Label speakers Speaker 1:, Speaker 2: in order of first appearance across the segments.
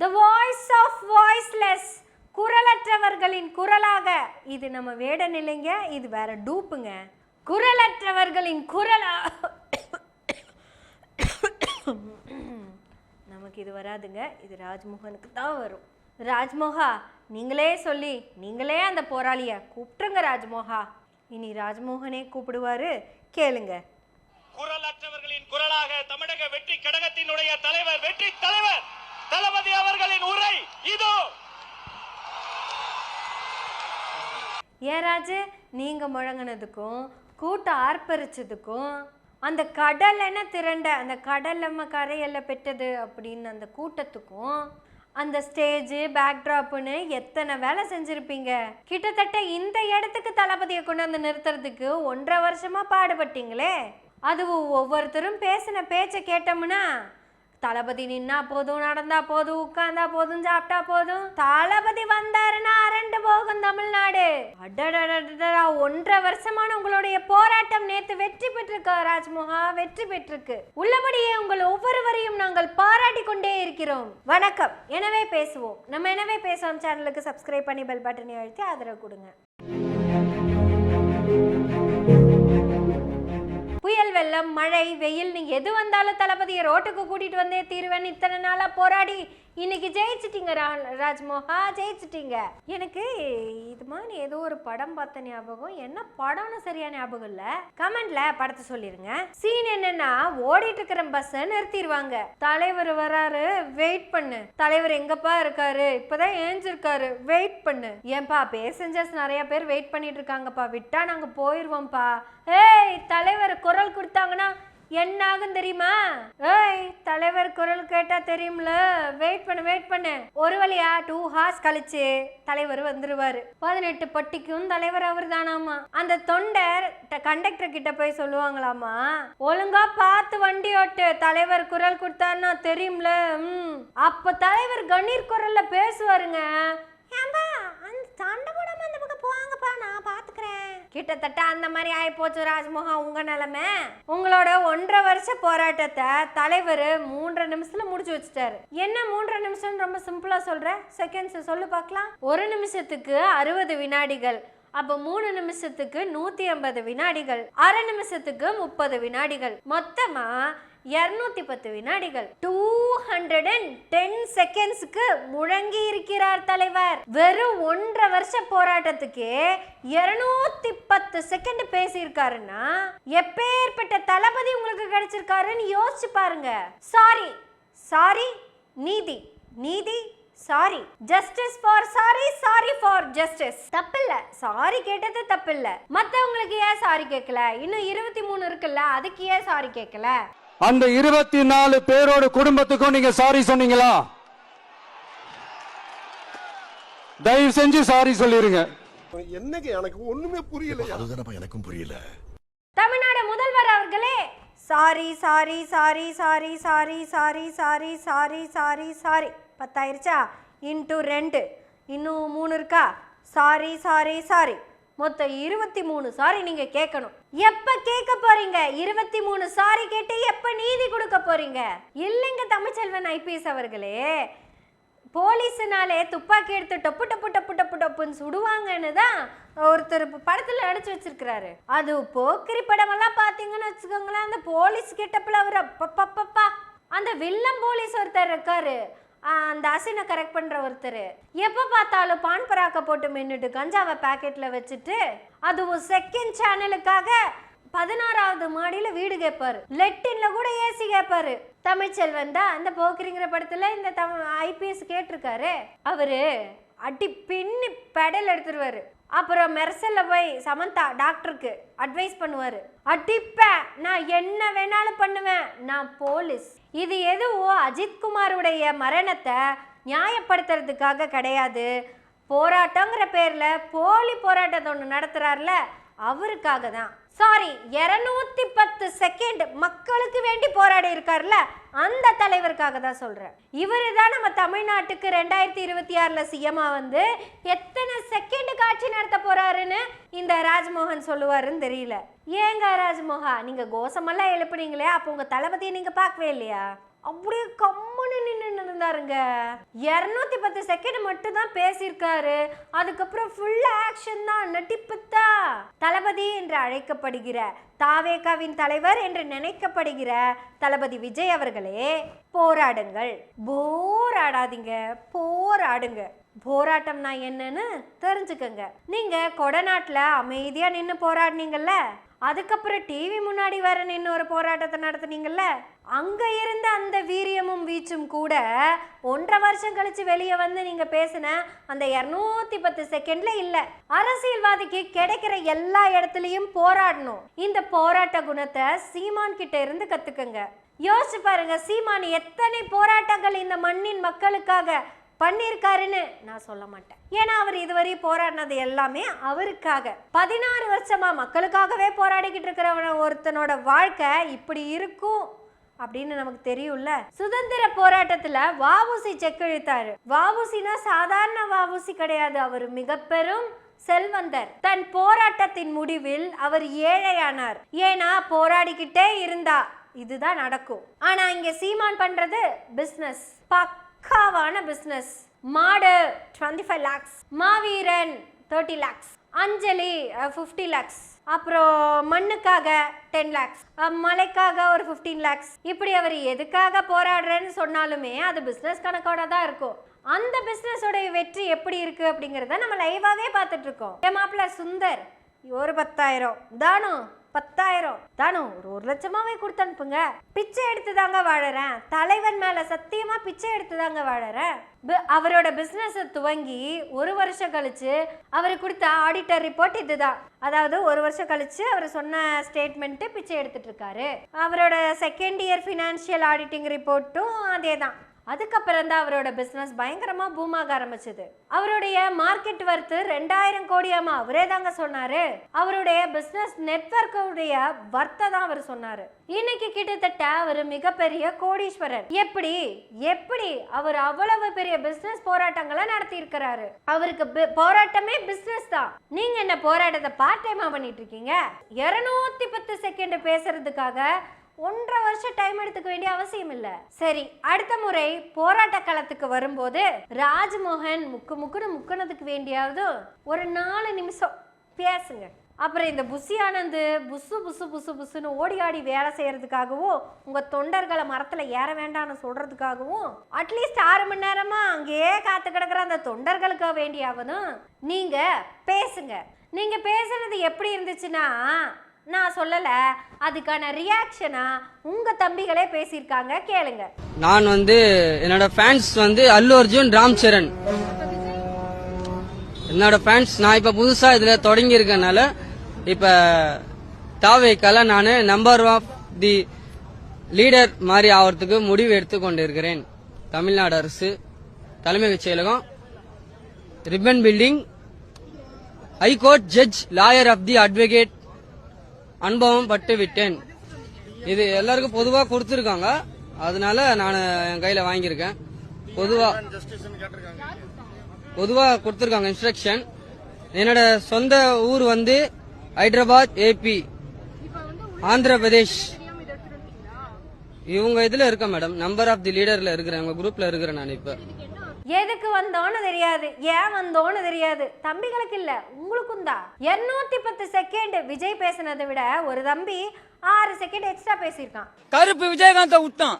Speaker 1: The voice of voiceless குரலற்றவர்களின் குரலாக. இது நம்ம வேடன் இல்லைங்க இது வேற டூப்புங்க. குரலற்றவர்களின் குரலா நமக்கு இது வராதுங்க இது ராஜ்மோகனுக்கு தான் வரும். ராஜ்மோகா நீங்களே சொல்லி நீங்களே அந்த போராளிய கூப்பிட்டுருங்க ராஜ்மோகா. இனி ராஜ்மோகனே கூப்பிடுவாரு கேளுங்க.
Speaker 2: குரலற்றவர்களின் குரலாக தமிழக வெற்றி கழகத்தினுடைய தலைவர் வெற்றி தலைவர்! தளபதி அவர்களின் உரை இதோ.
Speaker 1: ஏராஜு ராஜு? நீங்க முழங்கினதுக்கும் கூட்டம் ஆர்ப்பரிச்சதுக்கும் அந்த கடல் என்ன திரண்ட அந்த கடல் நம்ம கரையில் பெற்றது அப்படின்னு அந்த கூட்டத்துக்கும் அந்த ஸ்டேஜு பேக்ட்ராப்னு எத்தனை வேலை செஞ்சுருப்பீங்க? கிட்டத்தட்ட இந்த இடத்துக்கு தளபதியை கொண்டு வந்து நிறுத்துறதுக்கு ஒன்றரை வருஷமா பாடுபட்டீங்களே. அதுவும் ஒவ்வொருத்தரும் பேசின பேச்சை கேட்டோம்னா தளபதி நின்னா போதும் நடந்தா போதும் உட்கார்ந்தா போதும் சாப்பிட்டா போதும். தளபதி வந்தாருன்னா அரண்டு போகும் தமிழ்நாடு. அடடடா ஒன்றரை வருஷமான உங்களுடைய போராட்டம் நேத்து வெற்றி பெற்றிருக்கு ராஜ்மோகா வெற்றி பெற்றிருக்கு. உள்ளபடியே உங்கள் ஒவ்வொருவரையும் நாங்கள் பாராட்டி கொண்டே இருக்கிறோம். வணக்கம். எனவே பேசுவோம். நம்ம எனவே பேசுவோம். சேனலுக்கு சப்ஸ்கிரைப் பண்ணி பெல் பட்டனை அழுத்தி ஆதரவு கொடுங்க. புயல் வெள்ளம் மழை வெயில் எது வந்தாலும் தளபதியை ரோட்டுக்கு கூட்டிகிட்டு வந்தே தீருவேன் இத்தனை நாளாக போராடி இன்னைக்கு ஜெயிச்சிட்டீங்க ரா- ராஜ்மோகா ஜெயிச்சிட்டீங்க. எனக்கு இது மாதிரி ஏதோ ஒரு படம் பார்த்த ஞாபகம். என்ன படம்னு சரியா ஞாபகம் இல்ல. கமெண்ட்ல படத்தை சொல்லிருங்க. சீன் என்னன்னா ஓடிட்டு இருக்கிற பஸ் நிறுத்திடுவாங்க தலைவர் வராரு வெயிட் பண்ணு. தலைவர் எங்கப்பா இருக்காரு? இப்பதான் ஏஞ்சிருக்காரு. வெயிட் பண்ணு. ஏன்பா பேசஞ்சர்ஸ் நிறைய பேர் வெயிட் பண்ணிட்டு இருக்காங்கப்பா. விட்டா நாங்க போயிருவோம்ப்பா. ஏய் தலைவர் குரல் கொடுத்தாங்கன்னா என்ன ஆகும் தெரியுமா? ஏய் தலைவர் குரல் கேட்டா தெரியும்ல. வெயிட் பண்ணு வெயிட் பண்ணு. ஒரு வழியா டூ ஹார்ஸ் கழிச்சு தலைவர் வந்துருவாரு. பதினெட்டு பட்டிக்கும் தலைவர் அவர் தானாமா அந்த தொண்டர் கண்டக்டர் கிட்ட போய் சொல்லுவாங்களாமா ஒழுங்கா பார்த்து வண்டி ஓட்டு. தலைவர் குரல் கொடுத்தாருன்னா தெரியும்ல. ம். அப்ப தலைவர் கணீர் குரல்ல பேசுவாருங்க. ஏம்பா அந்த தாண்டம் போடாம அந்த பக்கம் போவாங்கப்பா நான் பாத்துக்கிறேன் கிட்டத்தட்ட அந்த மாதிரி ஆகிப்போச்சு ராஜ்மோகா உங்க நிலைமை? உங்களோட ஒன்றரை வருஷ போராட்டத்தை தலைவர் மூன்றரை நிமிஷத்துல முடிச்சு வச்சுட்டாரு. என்ன மூன்றரை நிமிஷம் ரொம்ப சிம்பிளா சொல்ற? செகண்ட்ஸ் சொல்லு பார்க்கலாம். ஒரு நிமிஷத்துக்கு அறுபது வினாடிகள் அப்போ மூணு நிமிஷத்துக்கு நூத்தி ஐம்பது வினாடிகள் அரை நிமிஷத்துக்கு முப்பது வினாடிகள். மொத்தமா இருநூத்தி பத்து வினாடிகள். டூ ஹண்ட்ரட் அண்ட் டென் செகண்ட்ஸ்க்கு முழங்கி இருக்கிறார் தலைவர். வெறும் ஒன்றரை வருஷ போராட்டத்துக்கு இருநூத்தி பத்து செகண்ட் பேசியிருக்காருன்னா எப்பேற்பட்ட தளபதி உங்களுக்கு கிடைச்சிருக்காருன்னு யோசிச்சு பாருங்க. சாரி சாரி நீதி நீதி sorry justice for sorry sorry for justice தப்பில்ல சாரி கேட்டது தப்பில்ல. மத்தவங்களுக்கு ஏன் சாரி கேட்கல? இன்னும் இருபத்தி மூணு இருக்குல்ல அதுக்கு ஏன் சாரி கேட்கல?
Speaker 3: அந்த இருபத்தி நாலு பேரோட குடும்பத்துக்கும் நீங்க சாரி சொன்னீங்களா? தயவு செஞ்சு சாரி சொல்லிருங்க.
Speaker 4: என்னங்க எனக்கு ஒண்ணுமே புரியல
Speaker 5: அதுதானப்பா எனக்கும் புரியல.
Speaker 1: தமிழ்நாடு முதல்வர் அவர்களே sorry sorry sorry sorry sorry sorry sorry sorry sorry sorry. பத்தாயிருச்சா? Into ரெண்டு. இன்னும் மூணு இருக்கா? Sorry sorry sorry. மொத்தம் இருபத்தி மூணு சாரி நீங்க கேட்கணும். எப்ப கேட்க இருபத்தி மூணு சாரி கேட்டு எப்ப நீதி கொடுக்க போறீங்க? இல்லைங்க தமிழ்ச்செல்வன் ஐபிஎஸ் அவர்களே. போலீஸுனாலே துப்பாக்கி எடுத்து டப்பு டொப்பு டொப்பு டொப்பு டொப்புன்னு சுடுவாங்கன்னு தான் ஒருத்தர் படத்தில் படத்துல நடிச்சு வச்சிருக்கிறாரு. அது போக்கிரி படமெல்லாம் பார்த்தீங்கன்னு வச்சுக்கோங்களேன். அந்த போலீஸ் கெட்டப்பில் அவர் அப்பப்பப்பா அந்த வில்லம் போலீஸ் ஒருத்தர் இருக்காரு. அந்த அசினை கரெக்ட் பண்ணுற ஒருத்தர். எப்போ பார்த்தாலும் பான் பராக்க போட்டு மின்னுட்டு கஞ்சாவை பேக்கெட்டில் வச்சுட்டு அதுவும் செகண்ட் சேனலுக்காக பதினாறாவது மாடியில வீடு கேட்பாரு லெட்டின்ல கூட ஏசி கேட்பாரு தமிழ்ச்செல்வன் தான் அந்த போக்கிரிங்கிற படத்துல இந்த தமிழ் ஐபிஎஸ் கேட்டிருக்காரு. அவரு அடி பின்னி பெடல் எடுத்துருவாரு. அப்புறம் மெர்சல்ல போய் சமந்தா டாக்டருக்கு அட்வைஸ் பண்ணுவாரு. அடிப்பேன் நான் என்ன வேணாலும் பண்ணுவேன். நான் போலீஸ். இது எதுவும் அஜித்குமாருடைய மரணத்தை நியாயப்படுத்துறதுக்காக கிடையாது. போராட்டங்கிற பேர்ல போலி போராட்டத்தை ஒன்று நடத்துறாருல. அவருக்காக தான். சாரி இரநூத்தி பத்து செகண்ட் மக்களுக்கு வேண்டி போராடி இருக்காருல்ல அந்த தலைவருக்காக தான் சொல்றேன். இவரு தான் நம்ம தமிழ்நாட்டுக்கு ரெண்டாயிரத்தி இருபத்தி ஆறுல சிஎம்மா வந்து எத்தனை செகண்ட் காட்சி நடத்த போறாருன்னு இந்த ராஜ்மோகன் சொல்லுவாருன்னு தெரியல. ஏங்க ராஜ்மோகா நீங்க கோஷமெல்லாம் எழுப்புனீங்களே அப்போ உங்க தளபதியை நீங்க பார்க்கவே இல்லையா? அப்படியே கம்முன்னு நின்று இருந்தாருங்க. இரநூத்தி பத்து செகண்ட் மட்டும் தான் பேசியிருக்காரு. அதுக்கப்புறம் ஃபுல் ஆக்ஷன் தான் நட்டிப்புத்தா தளபதி என்று அழைக்கப்படுகிற தாவேகாவின் தலைவர் என்று நினைக்கப்படுகிற தளபதி விஜய் அவர்களே போராடுங்கள். போராடாதீங்க போராடுங்க. போராட்டம்னா என்னன்னு தெரிஞ்சுக்கங்க. நீங்க கொடநாட்டுல அமைதியா நின்று போராடினீங்கல்ல? அதுக்கப்புறம் டிவி முன்னாடி வர நின்று ஒரு போராட்டத்தை நடத்துனீங்கல்ல அங்க இருந்த அந்த வீரியமும் வீச்சும் கூட ஒன்றரை வருஷம் கழிச்சு வெளியே வந்து நீங்க பேசின அந்த இரநூத்தி பத்து செகண்ட்ல இல்ல. அரசியல்வாதிக்கு கிடைக்கிற எல்லா இடத்துலயும் போராடணும். இந்த போராட்ட குணத்தை சீமான் கிட்ட இருந்து கத்துக்கங்க. யோசிச்சு பாருங்க சீமான் எத்தனை போராட்டங்கள் இந்த மண்ணின் மக்களுக்காக பண்ணியிருக்காருன்னு நான் சொல்ல மாட்டேன். ஏன்னா அவர் இதுவரை போராடினது எல்லாமே அவருக்காக. பதினாறு வருஷமா மக்களுக்காகவே போராடிக்கிட்டு இருக்கிறவன ஒருத்தனோட வாழ்க்கை இப்படி இருக்கும் அப்படின்னு நமக்கு தெரியும்ல? சுதந்திர போராட்டத்துல வாவுசி செக்கெழுத்தாரு. வாவுசினா சாதாரண வாவுசி கிடையாது. அவர் மிக பெரும் செல்வந்தர். தன் போராட்டத்தின் முடிவில் அவர் ஏழையானார். ஏன்னா போராடிக்கிட்டே இருந்தா இதுதான் நடக்கும். ஆனா இங்க சீமான் பண்றது பிசினஸ் பக்காவான பிஸ்னஸ் மாடு twenty five lakhs Maaveeran thirty lakhs Anjali fifty lakhs அப்புறம் மண்ணுக்காக டென் லேக்ஸ் மலைக்காக ஒரு ஃபிஃப்டீன் லேக்ஸ் இப்படி அவர் எதுக்காக போராடுறேன்னு சொன்னாலுமே அது பிஸ்னஸ் கணக்கோட தான் இருக்கும். அந்த பிஸ்னஸோடைய வெற்றி எப்படி இருக்கு அப்படிங்கிறத நம்ம லைவாவே பார்த்துட்டு இருக்கோம். என் மாப்பிள்ள சுந்தர் ஒரு பத்தாயிரம். தானோ? பத்தாயிரம். தானு ஒரு ஒரு லட்சமாவே கொடுத்து அனுப்புங்க. பிச்சை எடுத்து தாங்க வாழறேன். தலைவன் மேல சத்தியமா பிச்சை எடுத்து தாங்க வாழறேன். அவரோட பிசினஸ் துவங்கி ஒரு வருஷம் கழிச்சு அவர் கொடுத்த ஆடிட்டர் ரிப்போர்ட் இதுதான். அதாவது ஒரு வருஷம் கழிச்சு அவர் சொன்ன ஸ்டேட்மெண்ட் பிச்சை எடுத்துட்டு இருக்காரு. அவரோட செகண்ட் இயர் ஃபினான்ஷியல் ஆடிட்டிங் ரிப்போர்ட்டும் அதே தான் அதுக்கப்புறம் தான் அவரோட பிஸ்னஸ் பயங்கரமாக பூமாக ஆரம்பிச்சது. அவருடைய மார்க்கெட் வர்த்து ரெண்டாயிரம் கோடியாமா? அவரே தாங்க சொன்னாரு. அவருடைய பிஸ்னஸ் நெட்வொர்க்குடைய வர்த்தை தான் அவர் சொன்னாரு. இன்னைக்கு கிட்டத்தட்ட அவர் மிகப்பெரிய கோடீஸ்வரர். எப்படி? எப்படி அவர் அவ்வளவு பெரிய பிசினஸ் போராட்டங்களை நடத்தி இருக்கிறாரு அவருக்கு போராட்டமே பிசினஸ் தான். நீங்க என்ன போராட்டத்தை பார்ட் டைமா பண்ணிட்டு இருக்கீங்க? இருநூத்தி பத்து செகண்ட் பேசுறதுக்காக ஒன்றரை வருஷம் டைம் எடுத்துக்க வேண்டிய அவசியம் இல்லை. சரி அடுத்த முறை போராட்ட களத்துக்கு வரும்போது ராஜ்மோகன் முக்கு முக்குன்னு முக்குனதுக்கு வேண்டியாவது ஒரு நாலு நிமிஷம் பேசுங்க. அப்புறம் இந்த புசி ஆனந்து புசு புசு புசு புசுன்னு ஓடி ஆடி வேலை செய்யறதுக்காகவும் உங்க தொண்டர்களை மரத்துல ஏற வேண்டாம்னு சொல்றதுக்காகவும் அட்லீஸ்ட் ஆறு மணி நேரமா அங்கேயே காத்து கிடக்குற அந்த தொண்டர்களுக்கு வேண்டியாவதும் நீங்க பேசுங்க. நீங்க பேசுனது எப்படி இருந்துச்சுன்னா நான் சொல்லல. அதுக்கான ரியாக்ஷனா உங்க தம்பிகளே பேசியிருக்காங்க. கேளுங்க.
Speaker 5: நான் வந்து என்னோட ஃபேன்ஸ் வந்து அல்லு அர்ஜுன் ராம் சரண். என்னோட ஃபேன்ஸ் நான் இப்ப புதுசா இதுல தொடங்கி இருக்கனால இப்ப தாவைக்கால நான் நம்பர் ஆஃப் தி லீடர் மாதிரி ஆகிறதுக்கு முடிவு எடுத்து கொண்டிருக்கிறேன். தமிழ்நாடு அரசு தலைமைச் செயலகம் Ripon building high court judge lawyer of the advocate அனுபவம் பட்டு விட்டேன். இது எல்லாருக்கும் பொதுவா கொடுத்துருக்காங்க. அதனால நான் என் கையில வாங்கியிருக்கேன். பொதுவா பொதுவா கொடுத்துருக்காங்க இன்ஸ்ட்ரக்ஷன் என்னோட சொந்த ஊர் வந்து ஹைதராபாத் ஏபி ஆந்திர பிரதேஷ். இவங்க இதுல இருக்க மேடம். நம்பர் ஆஃப் தி லீடர்ல இருக்கிறேன். உங்க குரூப்ல இருக்கிறேன் நான் இப்ப.
Speaker 1: எதுக்கு வந்தோன்னு தெரியாது. ஏன் வந்தோன்னு தெரியாது. தம்பிகளுக்கு இல்ல உங்களுக்கும் தான். இருநூத்தி பத்து செகண்ட் விஜய் பேசினதை விட ஒரு தம்பி ஆறு செகண்ட் எக்ஸ்ட்ரா பேசியிருக்கான்.
Speaker 6: கருப்பு விஜயகாந்த விட்டான்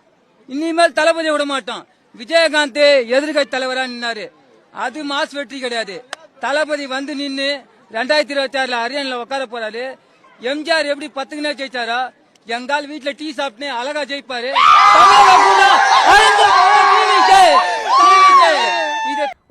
Speaker 6: இனிமேல் தளபதி விட மாட்டான். விஜயகாந்த் எதிர்கட்சி தலைவரா நின்னாரு. அது மாஸ் வெற்றி கிடையாது. தளபதி வந்து நின்று ரெண்டாயிரத்தி இருபத்தி ஆறுல அரியன்ல உட்கார போறாரு. எம்ஜிஆர் எப்படி பத்துக்குனே ஜெயிச்சாரா? எங்கால் வீட்டுல டீ சாப்பிட்டு அழகா ஜெயிப்பாரு தமிழக பூரா அழிந்து போன TVK. TVK.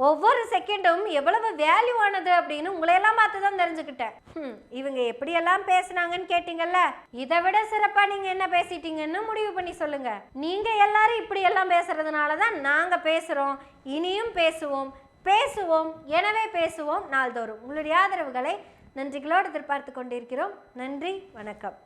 Speaker 1: ஒவ்வொரு செகண்டும் எவ்வளவு வேல்யூ ஆனது அப்படின்னு உங்களையெல்லாம் பார்த்து தான் தெரிஞ்சுக்கிட்டேன். ஹம், இவங்க எப்படியெல்லாம் பேசுனாங்கன்னு கேட்டீங்கல்ல? இதை விட சிறப்பா நீங்க என்ன பேசிட்டீங்கன்னு முடிவு பண்ணி சொல்லுங்க. நீங்க எல்லாரும் இப்படி எல்லாம் பேசுறதுனால தான் நாங்க பேசுறோம் இனியும் பேசுவோம் பேசுவோம் எனவே பேசுவோம் நாள்தோறும். உங்களுடைய ஆதரவுகளை நன்றிகளோடு எதிர்பார்த்து கொண்டிருக்கிறோம். நன்றி வணக்கம்.